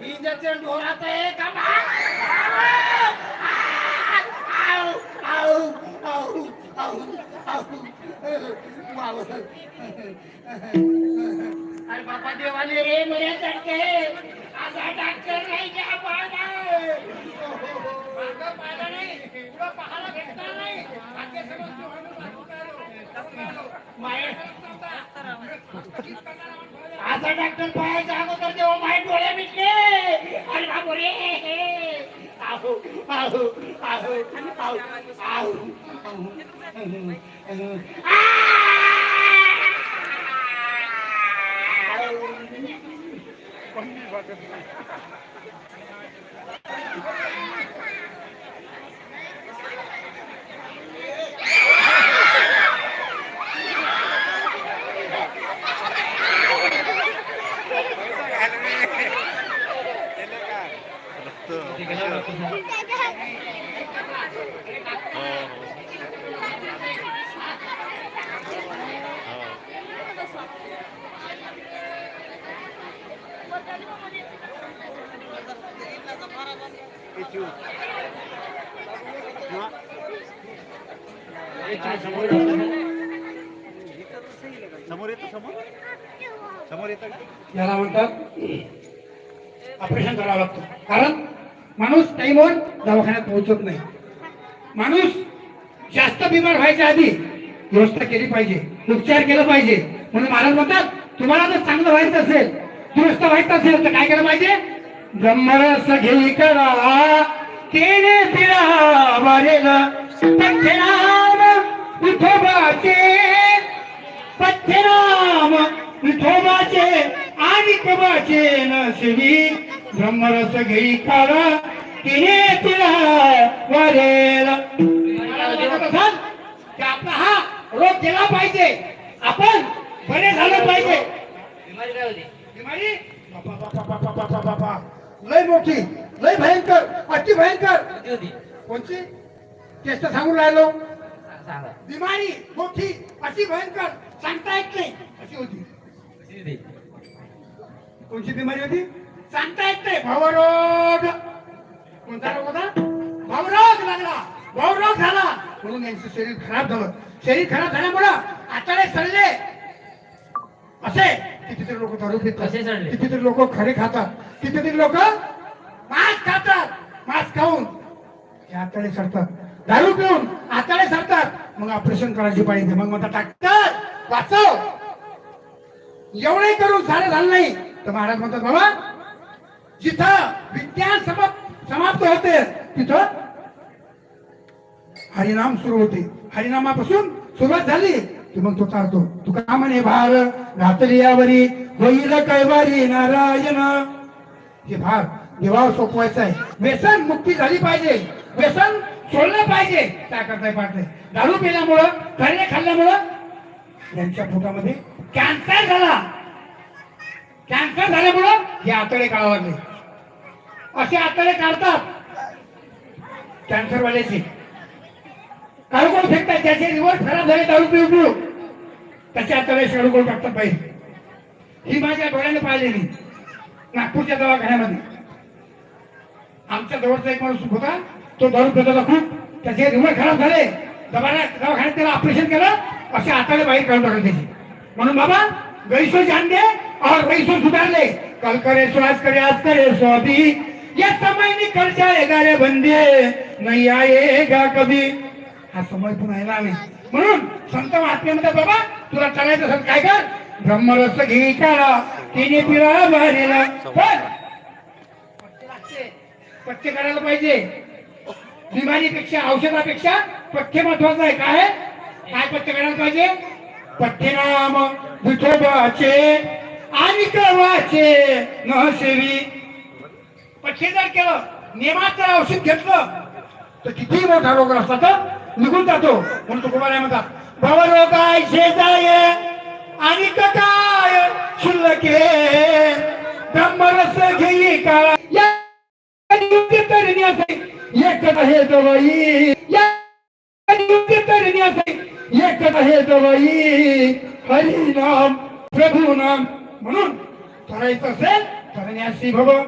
Injection ढोरात आहे का अरे बापा देवाने रे मरे डॉक्टर आता डॉक्टर नाही का पाहणा पाहिलं नाही पाहायला भेटणार नाही. डॉक्टर पाहायचा अगोदर तेव्हा माहीत डोळ्या मिटले अरे बाबू रे आहो आहो आहो आहो आहो समोर येतो समोर? समोर याला म्हणतात ऑपरेशन करावं लागतं. कारण माणूस टाईमवर दवाखान्यात पोहोचत नाही. माणूस जास्त बिमार व्हायच्या आधी व्यवस्था केली पाहिजे उपचार केला पाहिजे. म्हणून महाराज म्हणतात तुम्हाला जर चांगलं व्हायचं असेल दुरुस्त व्हायचं असेल तर काय केलं पाहिजे? ब्रह्मरस घेई करा केने पिळा वारेल. पठ्यनाम विठोबाचे पथ्यनाम विठोबाचे आणि कबाचे नसवी ब्रह्मरस घेई काढा तिने तिला वरेल. आपला हा रोग गेला पाहिजे. आपण बरे झालं पाहिजे. बिमारी लय मोठी लय भयंकर अति भयंकर. कोणची? टेस्ट सांगून राहिलो. बिमारी मोठी अशी भयंकर. सांगता येत नाही. अशी होती. कोणची बिमारी होती? सांगता येत नाही. भावरोग. कोणता रोग होता? भावरोग लागला. भावरोग झाला. म्हणून यांचं शरीर खराब झालं. शरीर खराब झाल्यामुळं आतडे सडले. असे कितीतरी लोक दारू पितात. कसे? कितीतरी लोक खरे खातात. कितीतरी लोक मांस खातात. मांस खाऊन. हे आतडे सडतात दारू पिऊन आतडे सडतात मग ऑपरेशन करायची पाहिजे मग म्हणतात डॉक्टर वाचव. एवढंही करून झालं झालं नाही. तर महाराज म्हणतात बाबा जिथं विज्ञान समाप्त समाप्त होते तिथं हरिनाम सुरू होते. हरिनामापासून सुरुवात झाली. की मग तो चालतो. तू का म्हणे भार घातली यावरी होईल कैवारी नारायण. हे भाग देवावर सोपवायचं आहे. व्यसन मुक्ती झाली पाहिजे. व्यसन सोडलं पाहिजे. काय करताय पाठ नाही दारू पिल्यामुळं खरे खाल्ल्यामुळं यांच्या पोटामध्ये कॅन्सर झाला. कॅन्सर झाल्यामुळं हे आतडे काढावं लागले. असे आतडे काढतात. कॅन्सर वाल्याचे. काळकोळ फेकतात त्याचे रिवर्स खराब झाले दारू पिऊ पिऊ. त्याच्या आतडे काळकोळ टाकतात पाहिजे ही माझ्या डोळ्याने पाहिलेली नागपूरच्या दवाखान्यामध्ये. आमच्या जवळचा एक माणूस होता तो दारू पित होता खूप. त्याचे रिवर्स खराब झाले. दवाखान्यात दवाखान्यात त्याला ऑपरेशन केलं असे आतडे बाहेर काढून टाकले त्याची. म्हणून बाबा गैसो जान दे और गैसो सुधारले. कल करे सो आज करे आज करे सो अभी. ये समय निकल जाएगा रे बंदे. नहीं आएगा कभी. हा समज पण येणार आम्ही म्हणून संत महात्म्यामध्ये बाबा तुला चालायचं असेल काय कर? ब्रह्मरस घे काढा तिने पिळा बाहेर पथ्य करायला पाहिजे. बिमारीपेक्षा औषधापेक्षा पथ्य महत्वाचं आहे. काय? काय पथ्य करायला पाहिजे? पथ्य नाम विठोबाचे आणि क्रमाचे न सेवी पथ्य जर केलं नियमाचं औषध घेतलं तर किती मोठा रोग असला तर निघून जातो. म्हणून तो कुमार म्हणतात भवरोगाय शेजाय आणि काय शिल्लके. ब्रह्मरस घेई काळा. या युद्ध एक एकच आहे दवाई या युद्ध असे. एकच आहे दवाई हरिनाम प्रभू नाम म्हणून करायचं असेल करण्यासी भगवान